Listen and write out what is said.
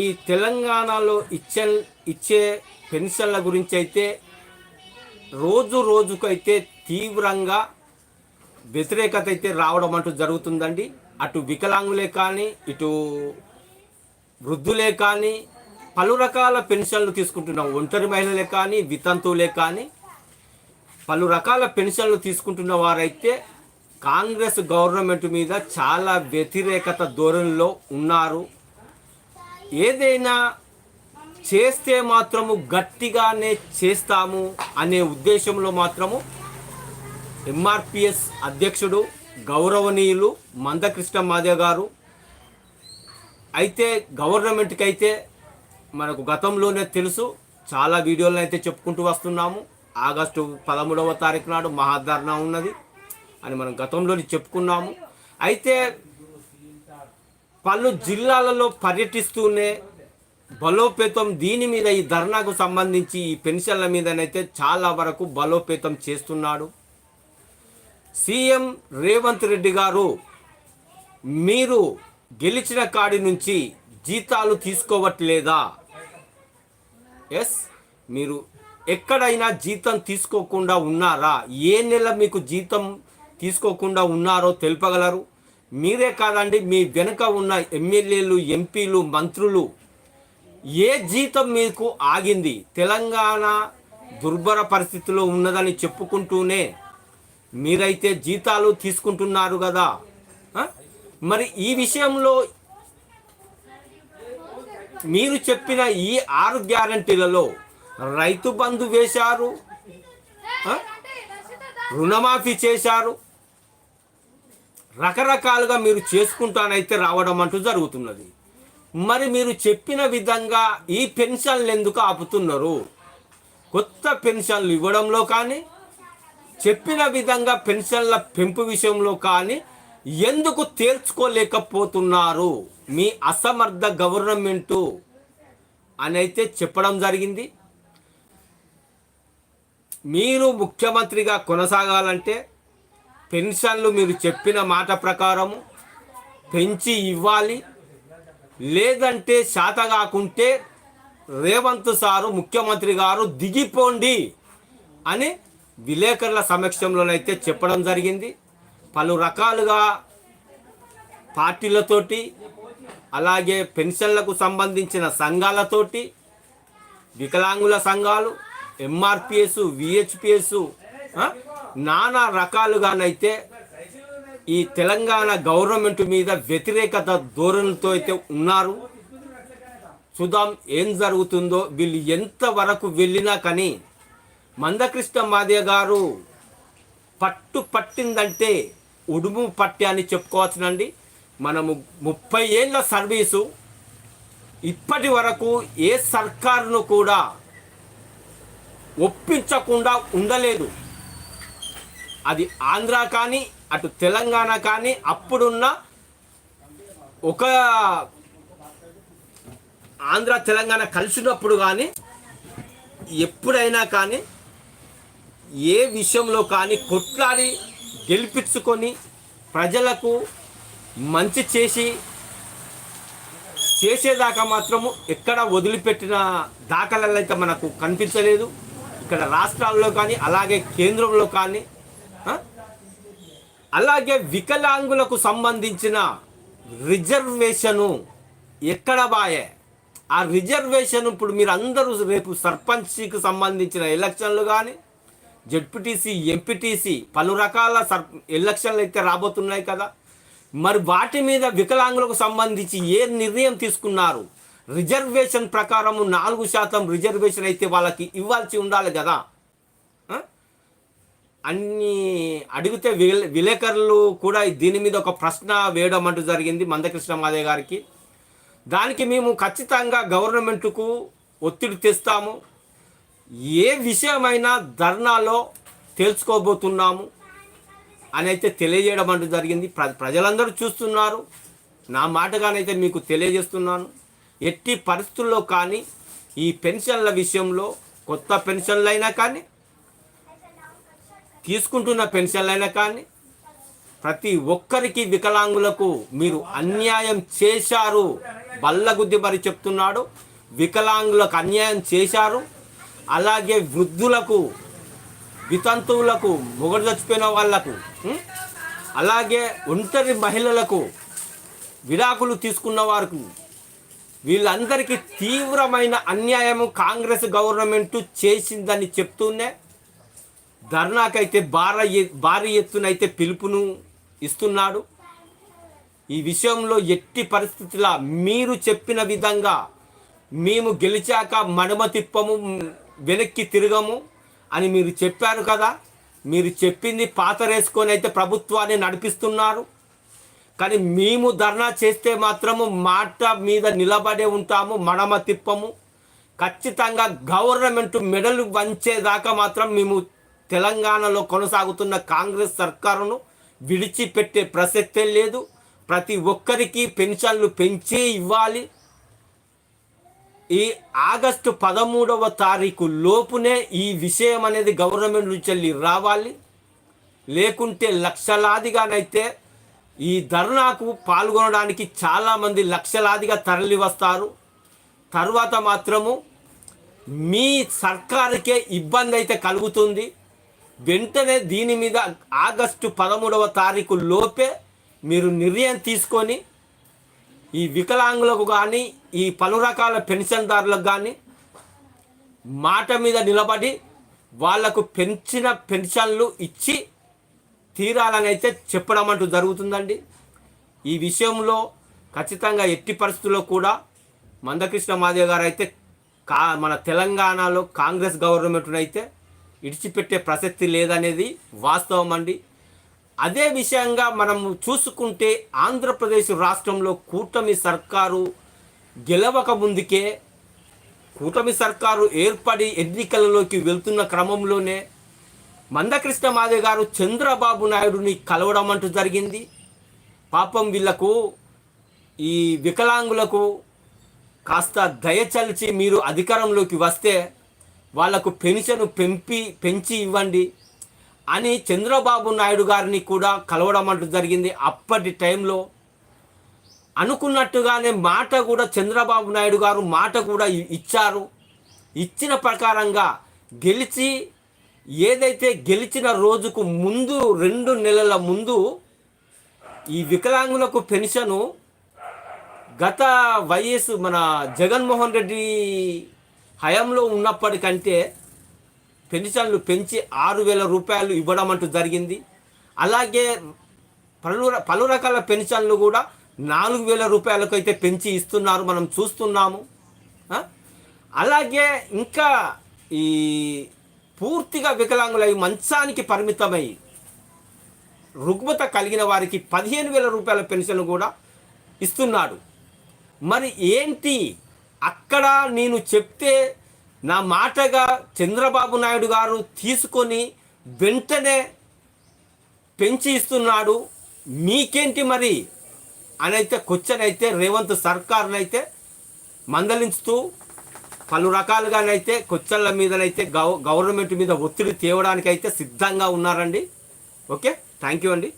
ఈ తెలంగాణలో ఇచ్చే ఇచ్చే పెన్షన్ల గురించి అయితే రోజు రోజుకైతే తీవ్రంగా వ్యతిరేకత అయితే రావడం అంటూ జరుగుతుందండి. అటు వికలాంగులే కానీ ఇటు వృద్ధులే కానీ పలు రకాల పెన్షన్లు తీసుకుంటున్నాం. ఒంటరి మహిళలే కానీ వితంతువులే కానీ పలు రకాల పెన్షన్లు తీసుకుంటున్న వారైతే కాంగ్రెస్ గవర్నమెంట్ మీద చాలా వ్యతిరేకత ధోరణిలో ఉన్నారు. ఏదైనా చేస్తే మాత్రము గట్టిగానే చేస్తాము అనే ఉద్దేశంలో మాత్రము ఎంఆర్పిఎస్ అధ్యక్షుడు గౌరవనీయులు మందకృష్ణ మాదే గారు. అయితే గవర్నమెంట్కి అయితే మనకు గతంలోనే తెలుసు చాలా వీడియోలను అయితే చెప్పుకుంటూ వస్తున్నాము. ఆగస్టు పదమూడవ తారీఖు నాడు మహాధర్నా ఉన్నది అని మనం గతంలోనే చెప్పుకున్నాము. అయితే పలు జిల్లాలలో పర్యటిస్తూనే బలోపేతం దీని మీద ఈ ధర్నాకు సంబంధించి ఈ పెన్షన్ల మీదనైతే చాలా వరకు బలోపేతం చేస్తున్నాడు. సీఎం రేవంత్ రెడ్డి గారు మీరు గెలిచిన కాడి నుంచి జీతాలు తీసుకోవట్లేదా? ఎస్ మీరు ఎక్కడైనా జీతం తీసుకోకుండా ఉన్నారా? ఏ నెల మీకు జీతం తీసుకోకుండా ఉన్నారో తెలుపగలరు? మీరే కాదండి మీ వెనుక ఉన్న ఎమ్మెల్యేలు ఎంపీలు మంత్రులు ఏ జీతం మీకు ఆగింది? తెలంగాణ దుర్భర పరిస్థితిలో ఉన్నదని చెప్పుకుంటూనే మీరైతే జీతాలు తీసుకుంటున్నారు కదా? మరి ఈ విషయంలో మీరు చెప్పిన ఈ ఆరు గ్యారంటీలలో రైతు బంధు వేశారు రుణమాఫీ చేశారు రకరకాలుగా మీరు చేసుకుంటానైతే రావడం అంటూ జరుగుతున్నది. మరి మీరు చెప్పిన విధంగా ఈ పెన్షన్లు ఎందుకు ఆపుతున్నారు? కొత్త పెన్షన్లు ఇవ్వడంలో కానీ చెప్పిన విధంగా పెన్షన్ల పెంపు విషయంలో కానీ ఎందుకు తేల్చుకోలేకపోతున్నారు? మీ అసమర్థ గవర్నమెంటు అని అయితే చెప్పడం జరిగింది. మీరు ముఖ్యమంత్రిగా కొనసాగాలంటే పెన్షన్లు మీరు చెప్పిన మాట ప్రకారము పెంచి ఇవ్వాలి. లేదంటే శాత కాకుంటే రేవంత్ సారు ముఖ్యమంత్రి గారు దిగిపోండి అని విలేకరుల సమక్షంలోనైతే చెప్పడం జరిగింది. పలు రకాలుగా పార్టీలతోటి అలాగే పెన్షన్లకు సంబంధించిన సంఘాలతోటి వికలాంగుల సంఘాలు ఎంఆర్పిఎస్ విహెచ్పిఎస్ నానా రకాలుగానైతే ఈ తెలంగాణ గవర్నమెంట్ మీద వ్యతిరేకత ధోరణితో అయితే ఉన్నారు. చూద్దాం ఏం జరుగుతుందో. వీళ్ళు ఎంతవరకు వెళ్ళినా కానీ మందకృష్ణ మాదే గారు పట్టు పట్టిందంటే ఉడుము పట్టి అని చెప్పుకోవచ్చునండి. మనము ముప్పై ఏళ్ళ సర్వీసు. ఇప్పటి వరకు ఏ సర్కారును కూడా ఒప్పించకుండా ఉండలేదు. అది ఆంధ్ర కానీ అటు తెలంగాణ కానీ అప్పుడున్న ఒక ఆంధ్ర తెలంగాణ కలిసినప్పుడు కానీ ఎప్పుడైనా కానీ ఏ విషయంలో కానీ కొట్లాడి గెలిపించుకొని ప్రజలకు మంచి చేసి చేసేదాకా మాత్రము ఎక్కడ వదిలిపెట్టిన దాఖలాలు అయితే మనకు కనిపించలేదు. ఇక్కడ రాష్ట్రాల్లో కానీ అలాగే కేంద్రంలో కానీ అలాగే వికలాంగులకు సంబంధించిన రిజర్వేషను ఎక్కడ బాయే? ఆ రిజర్వేషన్ ఇప్పుడు మీరు అందరూ రేపు సర్పంచ్కి సంబంధించిన ఎలక్షన్లు కానీ జడ్పీటీసీ ఎంపీటీసీ పలు రకాల సర్ ఎలక్షన్లు అయితే రాబోతున్నాయి కదా. మరి వాటి మీద వికలాంగులకు సంబంధించి ఏ నిర్ణయం తీసుకున్నారు? రిజర్వేషన్ ప్రకారము నాలుగు శాతం రిజర్వేషన్ అయితే వాళ్ళకి ఇవ్వాల్సి ఉండాలి కదా. అన్ని అడిగితే విలే విలేకరులు కూడా దీని మీద ఒక ప్రశ్న వేయడం అంటూ జరిగింది మందకృష్ణ మాదే గారికి. దానికి మేము ఖచ్చితంగా గవర్నమెంట్కు ఒత్తిడి తెస్తాము. ఏ విషయమైనా ధర్నాలో తెలుసుకోబోతున్నాము అని అయితే తెలియజేయడం అంటూ జరిగింది. ప్ర ప్రజలందరూ చూస్తున్నారు. నా మాటగానైతే మీకు తెలియజేస్తున్నాను. ఎట్టి పరిస్థితుల్లో కానీ ఈ పెన్షన్ల విషయంలో కొత్త పెన్షన్లు అయినా కానీ తీసుకుంటున్న పెన్షన్లైనా అయినా కానీ ప్రతి ఒక్కరికి వికలాంగులకు మీరు అన్యాయం చేశారు. బల్లగుద్ది మరి చెప్తున్నాడు. వికలాంగులకు అన్యాయం చేశారు. అలాగే వృద్ధులకు వితంతువులకు మొగడు చచ్చిపోయిన వాళ్ళకు అలాగే ఒంటరి మహిళలకు విడాకులు తీసుకున్న వారికి వీళ్ళందరికీ తీవ్రమైన అన్యాయం కాంగ్రెస్ గవర్నమెంట్ చేసిందని చెప్తూనే ధర్నాకైతే భారీ భారీ ఎత్తునైతే పిలుపును ఇస్తున్నాడు. ఈ విషయంలో ఎట్టి పరిస్థితుల మీరు చెప్పిన విధంగా మేము గెలిచాక మడమ తిప్పము వెనక్కి తిరగము అని మీరు చెప్పారు కదా. మీరు చెప్పింది పాతరేసుకొని అయితే ప్రభుత్వాన్ని నడిపిస్తున్నారు. కానీ మేము ధర్నా చేస్తే మాత్రము మాట మీద నిలబడే ఉంటాము మడమ తిప్పము ఖచ్చితంగా గవర్నమెంట్ మెడలు వంచేదాకా మాత్రం మేము తెలంగాణలో కొనసాగుతున్న కాంగ్రెస్ సర్కారును విడిచిపెట్టే ప్రసక్తే లేదు. ప్రతి ఒక్కరికి పెన్షన్లు పెంచే ఇవ్వాలి. ఈ ఆగస్టు పదమూడవ తారీఖు లోపునే ఈ విషయం అనేది గవర్నమెంట్ నుంచి వెళ్ళి రావాలి. లేకుంటే లక్షలాదిగానైతే ఈ ధర్నాకు పాల్గొనడానికి చాలామంది లక్షలాదిగా తరలి వస్తారు తర్వాత మాత్రము మీ సర్కారుకే ఇబ్బంది అయితే కలుగుతుంది. వెంటనే దీని మీద ఆగస్టు పదమూడవ తారీఖు లోపే మీరు నిర్ణయం తీసుకొని ఈ వికలాంగులకు కానీ ఈ పలు రకాల పెన్షన్దారులకు కానీ మాట మీద నిలబడి వాళ్ళకు పెంచిన పెన్షన్లు ఇచ్చి తీరాలని అయితే చెప్పడం అంటూ జరుగుతుందండి. ఈ విషయంలో ఖచ్చితంగా ఎట్టి పరిస్థితుల్లో కూడా మందకృష్ణ మాదేవ్ గారు అయితే కా మన తెలంగాణలో కాంగ్రెస్ గవర్నమెంట్ను అయితే ఇడిచిపెట్టే ప్రసక్తి లేదనేది వాస్తవం అండి. అదే విషయంగా మనం చూసుకుంటే ఆంధ్రప్రదేశ్ రాష్ట్రంలో కూటమి సర్కారు గెలవక ముందుకే కూటమి సర్కారు ఏర్పడి ఎన్నికలలోకి వెళ్తున్న క్రమంలోనే మందకృష్ణ మాదే గారు చంద్రబాబు నాయుడుని కలవడం అంటూ జరిగింది. పాపం వీళ్ళకు ఈ వికలాంగులకు కాస్త దయచలిచి మీరు అధికారంలోకి వస్తే వాళ్ళకు పెన్షన్ పెంపి పెంచి ఇవ్వండి అని చంద్రబాబు నాయుడు గారిని కూడా కలవడం అంటూ జరిగింది. అప్పటి టైంలో అనుకున్నట్టుగానే మాట కూడా చంద్రబాబు నాయుడు గారు మాట కూడా ఇచ్చారు. ఇచ్చిన ప్రకారంగా గెలిచి ఏదైతే గెలిచిన రోజుకు ముందు రెండు నెలల ముందు ఈ వికలాంగులకు పెన్షను గత వైఎస్ మన జగన్మోహన్ రెడ్డి హయాంలో ఉన్నప్పటికంటే పెన్షన్లు పెంచి ఆరు వేల రూపాయలు ఇవ్వడం అంటూ జరిగింది. అలాగే పలు పలు రకాల పెన్షన్లు కూడా నాలుగు వేల రూపాయలకు అయితే పెంచి ఇస్తున్నారు మనం చూస్తున్నాము. అలాగే ఇంకా ఈ పూర్తిగా వికలాంగులై మంచానికి పరిమితమై రుగ్మత కలిగిన వారికి పదిహేను వేల రూపాయల పెన్షన్ కూడా ఇస్తున్నాడు. మరి ఏంటి అక్కడ నేను చెప్తే నా మాటగా చంద్రబాబు నాయుడు గారు తీసుకొని వెంటనే పెంచి ఇస్తున్నాడు. మీకేంటి మరి? అని అయితే క్వశ్చన్ అయితే రేవంత్ సర్కార్నైతే మందలించుతూ పలు రకాలుగానైతే క్వశ్చన్ల మీదనైతే గవ గవర్నమెంట్ మీద ఒత్తిడి తేవడానికైతే సిద్ధంగా ఉన్నారండి. ఓకే? థ్యాంక్ యూ అండి.